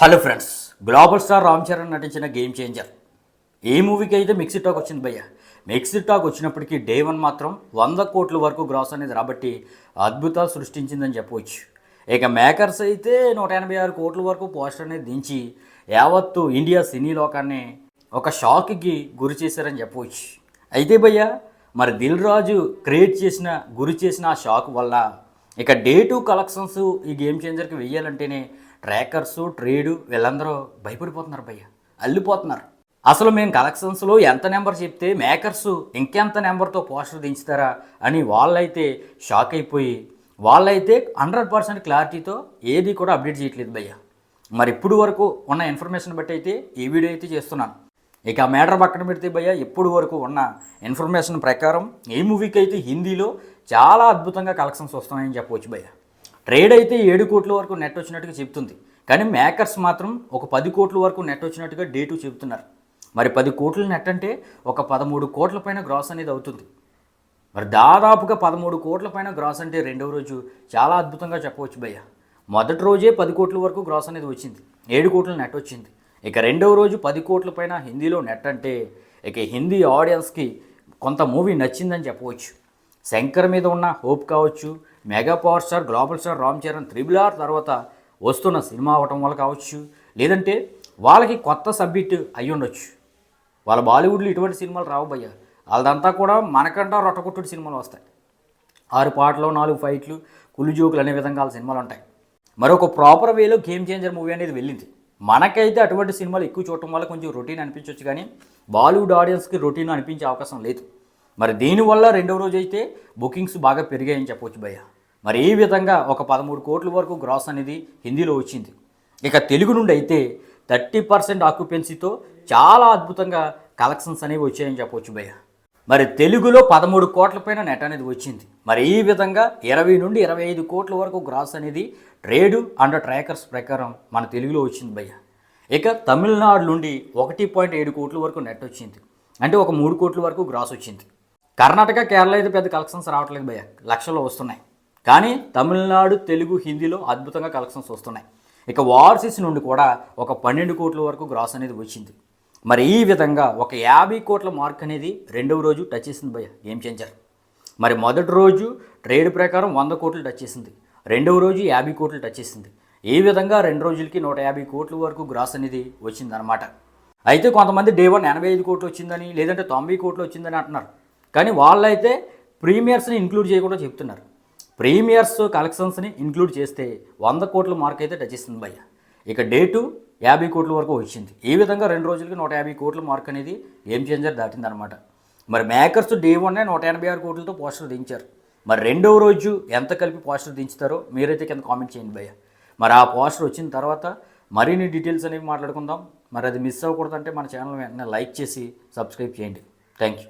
Hello friends global star Ram Charan నటించిన game changer ఏ మూవీకి అయితే మిక్సీ టాక్ వచ్చింది భయ్య. మిక్సీ టాక్ వచ్చినప్పటికీ డే వన్ మాత్రం వంద కోట్ల వరకు గ్రాస్ అనేది రాబట్టి అద్భుతాలు సృష్టించిందని చెప్పవచ్చు ఇక మేకర్స్ అయితే నూట ఎనభై ఆరు కోట్ల వరకు పోస్టర్ అనేది దించి యావత్తు ఇండియా సినీ లోకాన్ని ఒక షాక్కి గురి చేశారని చెప్పవచ్చు అయితే భయ్య మరి దిల్ రాజు క్రియేట్ చేసిన గురి చేసిన ఆ షాక్ వల్ల ఇక డే టూ కలెక్షన్స్ ఈ గేమ్ చేంజర్కి వెయ్యాలంటేనే ట్రాకర్స్ ట్రేడు వీళ్ళందరూ భయపడిపోతున్నారు భయ్య. అల్లిపోతున్నారు. అసలు మేము కలెక్షన్స్లో ఎంత నెంబర్ చెప్తే మేకర్స్ ఇంకెంత నెంబర్తో పోస్టర్ దించుతారా అని వాళ్ళైతే షాక్ అయిపోయి వాళ్ళైతే హండ్రెడ్ పర్సెంట్ క్లారిటీతో ఏది కూడా అప్డేట్ చేయట్లేదు భయ్య. మరి ఇప్పుడు వరకు ఉన్న ఇన్ఫర్మేషన్ బట్టి అయితే ఈ వీడియో అయితే చేస్తున్నాను. ఇక ఆ మ్యాటర్ పక్కన పెడితే భయ్య ఇప్పుడు వరకు ఉన్న ఇన్ఫర్మేషన్ ప్రకారం ఈ మూవీకి అయితే హిందీలో చాలా అద్భుతంగా కలెక్షన్స్ వస్తున్నాయని చెప్పవచ్చు భయ్య. ట్రేడ్ అయితే ఏడు కోట్ల వరకు నెట్ వచ్చినట్టుగా చెప్తుంది కానీ మేకర్స్ మాత్రం ఒక పది కోట్ల వరకు నెట్ వచ్చినట్టుగా డే టూ చెబుతున్నారు. మరి పది కోట్ల నెట్ అంటే ఒక పదమూడు కోట్ల పైన గ్రాస్ అనేది అవుతుంది. మరి దాదాపుగా పదమూడు కోట్ల పైన గ్రాస్ అంటే రెండవ రోజు చాలా అద్భుతంగా చెప్పవచ్చు భయ్య. మొదటి రోజే పది కోట్ల వరకు గ్రాస్ అనేది వచ్చింది. ఏడు కోట్ల నెట్ వచ్చింది. ఇక రెండవ రోజు పది కోట్ల పైన హిందీలో నెట్ అంటే ఇక హిందీ ఆడియన్స్కి కొంత మూవీ నచ్చిందని చెప్పవచ్చు. శంకర్ మీద ఉన్న హోప్ కావచ్చు mega power star global star Ram Charan triple R తర్వాత వస్తున్న సినిమా అవటం వల్ల కావచ్చు లేదంటే వాళ్ళకి కొత్త సబ్జెక్ట్ అయి ఉండొచ్చు. వాళ్ళ బాలీవుడ్లో ఇటువంటి సినిమాలు రావబోయ్యా వాళ్ళదంతా కూడా మనకంటా రొట్టగొట్టుడు సినిమాలు వస్తాయి. ఆరు పాటలు నాలుగు ఫైట్లు కుళ్ళు జోకులు అనే విధంగా వాళ్ళ సినిమాలు ఉంటాయి. మరొక ప్రాపర్ వేలో గేమ్ చేంజర్ మూవీ అనేది వెళ్ళింది. మనకైతే అటువంటి సినిమాలు ఎక్కువ చూడటం వల్ల కొంచెం రొటీన్ అనిపించవచ్చు కానీ బాలీవుడ్ ఆడియన్స్కి రొటీన్ అనిపించే అవకాశం లేదు. మరి దీనివల్ల రెండవ రోజు అయితే బుకింగ్స్ బాగా పెరిగాయని చెప్పవచ్చు భయ్య. మరి ఈ విధంగా ఒక పదమూడు కోట్ల వరకు గ్రాస్ అనేది హిందీలో వచ్చింది. ఇక తెలుగు నుండి అయితే థర్టీ పర్సెంట్ ఆక్యుపెన్సీతో చాలా అద్భుతంగా కలెక్షన్స్ అనేవి వచ్చాయని చెప్పవచ్చు భయ్య. మరి తెలుగులో పదమూడు కోట్ల పైన నెట్ అనేది వచ్చింది. మరి ఈ విధంగా ఇరవై నుండి ఇరవై ఐదు కోట్ల వరకు గ్రాస్ అనేది ట్రేడ్ అండ్ ట్రాకర్స్ ప్రకారం మన తెలుగులో వచ్చింది భయ్య. ఇక తమిళనాడు నుండి ఒకటి పాయింట్ ఏడు కోట్ల వరకు నెట్ వచ్చింది. అంటే ఒక మూడు కోట్ల వరకు గ్రాస్ వచ్చింది. కర్ణాటక కేరళ అయితే పెద్ద కలెక్షన్స్ రావట్లేదు భయ్య. లక్షల్లో వస్తున్నాయి. కానీ తమిళనాడు తెలుగు హిందీలో అద్భుతంగా కలెక్షన్స్ వస్తున్నాయి. ఇక ఓవర్సీస్ నుండి కూడా ఒక పన్నెండు కోట్ల వరకు గ్రాస్ అనేది వచ్చింది. మరి ఈ విధంగా ఒక యాభై కోట్ల మార్క్ అనేది రెండవ రోజు టచ్ చేసింది భయ్య గేమ్ చేంజర్. మరి మొదటి రోజు ట్రేడ్ ప్రకారం వంద కోట్లు టచ్ చేసింది. రెండవ రోజు యాభై కోట్లు టచ్ చేసింది. ఈ విధంగా రెండు రోజులకి నూట యాభై కోట్ల వరకు గ్రాస్ అనేది వచ్చిందనమాట అయితే కొంతమంది డే వన్ ఎనభై ఐదు కోట్లు వచ్చిందని లేదంటే తొంభై కోట్లు వచ్చిందని అంటున్నారు. కానీ వాళ్ళైతే ప్రీమియర్స్ని ఇంక్లూడ్ చేయకుండా చెప్తున్నారు. ప్రీమియర్స్ కలెక్షన్స్ని ఇంక్లూడ్ చేస్తే వంద కోట్ల మార్క్ అయితే టచ్ చేసింది భయ్య. ఇక డే టు యాభై కోట్ల వరకు వచ్చింది. ఈ విధంగా రెండు రోజులకి నూట యాభై కోట్ల మార్క్ అనేది గేమ్ చేంజర్ దాటిందనమాట. మరి మేకర్స్ డే వన్నే నూట ఎనభై ఆరు కోట్లతో పోస్టర్ దించారు. మరి రెండవ రోజు ఎంత కలిపి పోస్టర్ దించుతారో మీరైతే కింద కామెంట్ చేయండి భయ్య. మరి ఆ పోస్టర్ వచ్చిన తర్వాత మరిన్ని డీటెయిల్స్ అనేవి మాట్లాడుకుందాం. మరి అది మిస్ అవ్వకూడదంటే మన ఛానల్ వెంటనే లైక్ చేసి సబ్స్క్రైబ్ చేయండి. Thank you